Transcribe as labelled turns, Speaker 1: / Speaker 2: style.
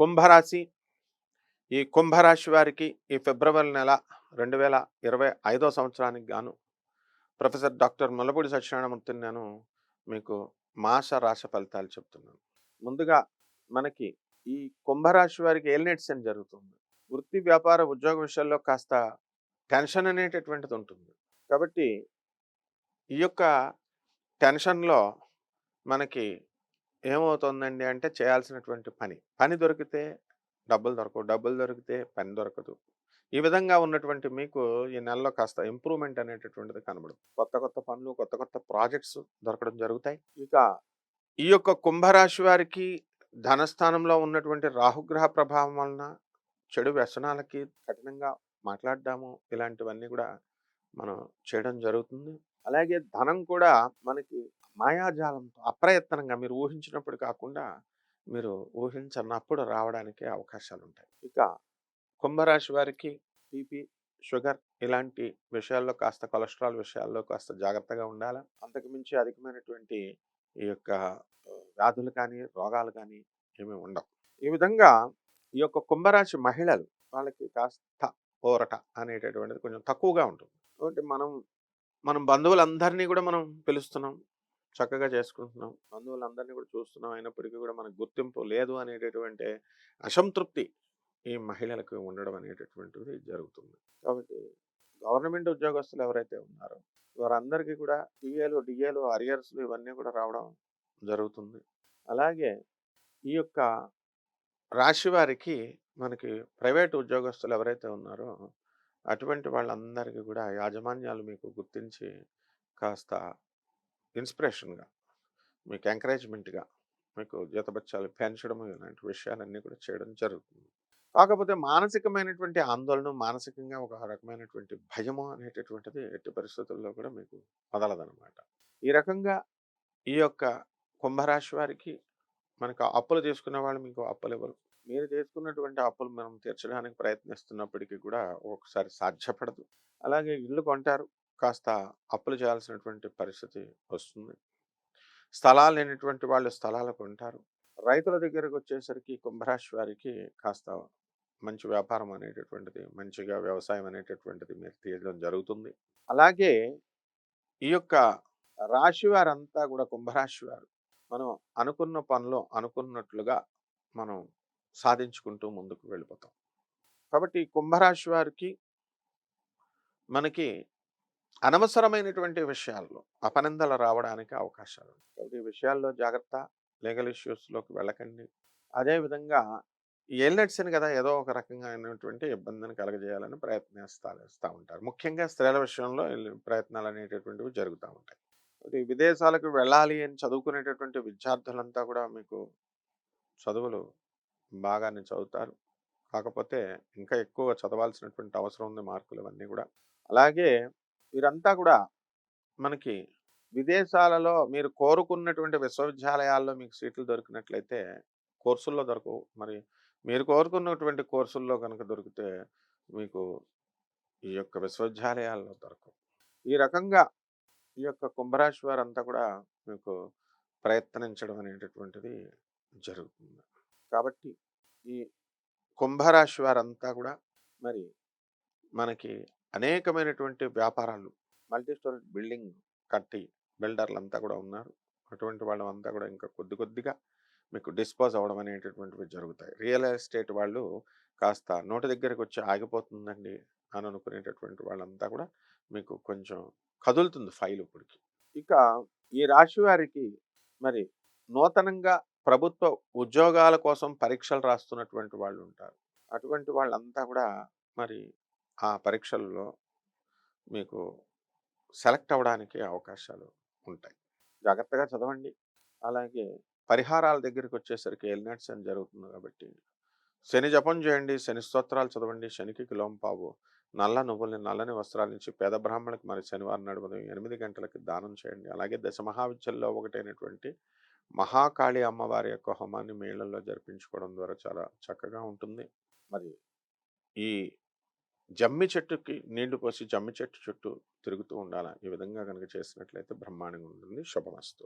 Speaker 1: కుంభరాశి. ఈ కుంభరాశి వారికి ఈ ఫిబ్రవరి నెల రెండు వేల ఇరవై ఐదో సంవత్సరానికి గాను ప్రొఫెసర్ డాక్టర్ ములపూడి సత్యనారాయణమూర్తిని నేను మీకు మాస రాశి ఫలితాలు చెప్తున్నాను. ముందుగా మనకి ఈ కుంభరాశి వారికి ఏలినెట్స్ అని జరుగుతుంది. వృత్తి వ్యాపార ఉద్యోగ విషయాల్లో కాస్త టెన్షన్ అనేటటువంటిది ఉంటుంది. కాబట్టి ఈ యొక్క టెన్షన్లో మనకి ఏమవుతుందండి అంటే చేయాల్సినటువంటి పని. పని దొరికితే డబ్బులు దొరకవు డబ్బులు దొరికితే పని దొరకదు. ఈ విధంగా ఉన్నటువంటి మీకు ఈ నెలలో కాస్త ఇంప్రూవ్మెంట్ అనేటటువంటిది కనబడు కొత్త కొత్త పనులు కొత్త కొత్త ప్రాజెక్ట్స్ దొరకడం జరుగుతాయి. ఇక ఈ యొక్క కుంభరాశి వారికి ధనస్థానంలో ఉన్నటువంటి రాహుగ్రహ ప్రభావం వలన చెడు వ్యసనాలకి కఠినంగా మాట్లాడడము ఇలాంటివన్నీ కూడా మనం చేయడం జరుగుతుంది. అలాగే ధనం కూడా మనకి మాయాజాలంతో అప్రయత్నంగా మీరు ఊహించినప్పుడు కాకుండా మీరు ఊహించనప్పుడు రావడానికి అవకాశాలు ఉంటాయి ఇక కుంభరాశి వారికి బీపీ షుగర్ ఇలాంటి విషయాల్లో కాస్త కొలెస్ట్రాల్ విషయాల్లో కాస్త జాగ్రత్తగా ఉండాలి? అంతకు మించి అధికమైనటువంటి ఈ యొక్క వ్యాధులు కానీ రోగాలు కానీ ఏమీ ఉండవు. ఈ విధంగా ఈ యొక్క కుంభరాశి మహిళలు వాళ్ళకి కాస్త ఊరట అనేటటువంటిది కొంచెం తక్కువగా ఉంటుంది. కాబట్టి మనం మనం బంధువులందరినీ కూడా మనం పిలుస్తున్నాం. చక్కగా చేసుకుంటున్నాం. బంధువులందరినీ కూడా చూస్తున్నాం. అయినప్పటికీ కూడా మనకు గుర్తింపు లేదు అనేటటువంటి అసంతృప్తి ఈ మహిళలకు ఉండడం అనేటటువంటిది జరుగుతుంది. కాబట్టి గవర్నమెంట్ ఉద్యోగస్తులు ఎవరైతే ఉన్నారో వారందరికీ కూడా టీఏలు డిఏలు అరియర్స్లు ఇవన్నీ కూడా రావడం జరుగుతుంది. అలాగే ఈ యొక్క రాశి వారికి మనకి ప్రైవేట్ ఉద్యోగస్తులు ఎవరైతే ఉన్నారో అటువంటి వాళ్ళందరికీ కూడా యాజమాన్యాలు మీకు గుర్తించి కాస్త ఇన్స్పిరేషన్గా మీకు ఎంకరేజ్మెంట్గా మీకు జీతబత్యాలు పెంచడం ఇలాంటి విషయాలన్నీ కూడా చేయడం జరుగుతుంది. కాకపోతే మానసికమైనటువంటి ఆందోళన మానసికంగా ఒక రకమైనటువంటి భయము అనేటటువంటిది ఎట్టి పరిస్థితుల్లో కూడా మీకు మొదలదనమాట ఈ రకంగా ఈ యొక్క కుంభరాశి వారికి మనకు అప్పులు తీసుకున్న వాళ్ళు మీకు అప్పులు ఇవ్వరు. మీరు తీసుకున్నటువంటి అప్పులు మనం తీర్చడానికి ప్రయత్నిస్తున్నప్పటికీ కూడా ఒకసారి సాధ్యపడదు. అలాగే ఇల్లు కొంటారు. కాస్త అప్పులు చేయాల్సినటువంటి పరిస్థితి వస్తుంది. స్థలాలు లేనటువంటి వాళ్ళు స్థలాలు కొంటారు. రైతుల దగ్గరకు వచ్చేసరికి కుంభరాశి వారికి కాస్త మంచి వ్యాపారం అనేటటువంటిది మంచిగా వ్యవసాయం అనేటటువంటిది మీరు తీయడం జరుగుతుంది. అలాగే ఈ యొక్క రాశి వారంతా కూడా కుంభరాశి వారు. మనం అనుకున్న పనులు అనుకున్నట్లుగా మనం సాధించుకుంటూ ముందుకు వెళ్ళిపోతాం. కాబట్టి కుంభరాశి వారికి మనకి అనవసరమైనటువంటి విషయాల్లో అపనిందలు రావడానికి అవకాశాలు కాబట్టి ఈ విషయాల్లో జాగ్రత్త లీగల్ ఇష్యూస్లోకి వెళ్ళకండి. అదేవిధంగా ఎల్నెట్స్ని కదా ఏదో ఒక రకంగా అయినటువంటి ఇబ్బందిని కలగజేయాలని ప్రయత్నిస్తా ఇస్తూ ఉంటారు. ముఖ్యంగా స్త్రీల విషయంలో ప్రయత్నాలు అనేటటువంటివి జరుగుతూ ఉంటాయి. కాబట్టి విదేశాలకు వెళ్ళాలి అని చదువుకునేటటువంటి విద్యార్థులంతా కూడా మీకు చదువులు బాగానే చదువుతారు. కాకపోతే ఇంకా ఎక్కువ చదవాల్సినటువంటి అవసరం ఉంది మార్కులు ఇవన్నీ కూడా. అలాగే వీరంతా కూడా మనకి విదేశాలలో మీరు కోరుకున్నటువంటి విశ్వవిద్యాలయాల్లో మీకు సీట్లు దొరికినట్లయితే కోర్సుల్లో దొరకవు. మరి మీరు కోరుకున్నటువంటి కోర్సుల్లో కనుక దొరికితే మీకు ఈ యొక్క విశ్వవిద్యాలయాల్లో దొరకవు. ఈ రకంగా ఈ యొక్క కుంభరాశి వారంతా కూడా మీకు ప్రయత్నించడం అనేటటువంటిది జరుగుతుంది. కాబట్టి ఈ కుంభరాశి వారంతా కూడా మరి మనకి అనేకమైనటువంటి వ్యాపారాలు మల్టీ స్టోరీ బిల్డింగ్ కట్టి బిల్డర్లు అంతా కూడా ఉన్నారు. అటువంటి వాళ్ళంతా కూడా ఇంకా కొద్ది కొద్దిగా మీకు డిస్పోజ్ అవ్వడం అనేటటువంటివి జరుగుతాయి. రియల్ ఎస్టేట్ వాళ్ళు కాస్త నోటి దగ్గరికి వచ్చి ఆగిపోతుందండి అని అనుకునేటటువంటి వాళ్ళంతా కూడా మీకు కొంచెం కదులుతుంది ఫైల్ ఇప్పటికి. ఇక ఈ రాశి వారికి మరి నూతనంగా ప్రభుత్వ ఉద్యోగాల కోసం పరీక్షలు రాస్తున్నటువంటి వాళ్ళు ఉంటారు. అటువంటి వాళ్ళంతా కూడా మరి ఆ పరీక్షల్లో మీకు సెలెక్ట్ అవ్వడానికి అవకాశాలు ఉంటాయి. జాగ్రత్తగా చదవండి. అలాగే పరిహారాల దగ్గరికి వచ్చేసరికి ఎల్నట్స్ అని జరుగుతుంది కాబట్టి శని జపం చేయండి శని స్తోత్రాలు చదవండి శనికి కిలోంపావు నల్ల నువ్వుల్ని నల్లని వస్త్రాల నుంచి పేద బ్రాహ్మణులకు మరి శనివారం నాడు ఉదయం ఎనిమిది గంటలకి దానం చేయండి. అలాగే దశ మహావిద్యల్లో ఒకటైనటువంటి మహాకాళి అమ్మవారి యొక్క హోమాన్ని మేళల్లో జరిపించుకోవడం ద్వారా చాలా చక్కగా ఉంటుంది. మరి ఈ జమ్మి చెట్టుకి నీళ్ళు పోసి జమ్మి చెట్టు చుట్టూ తిరుగుతూ ఉండాలి? ఈ విధంగా కనుక చేసినట్లయితే బ్రహ్మాండంగా ఉంటుంది. శుభమస్తు.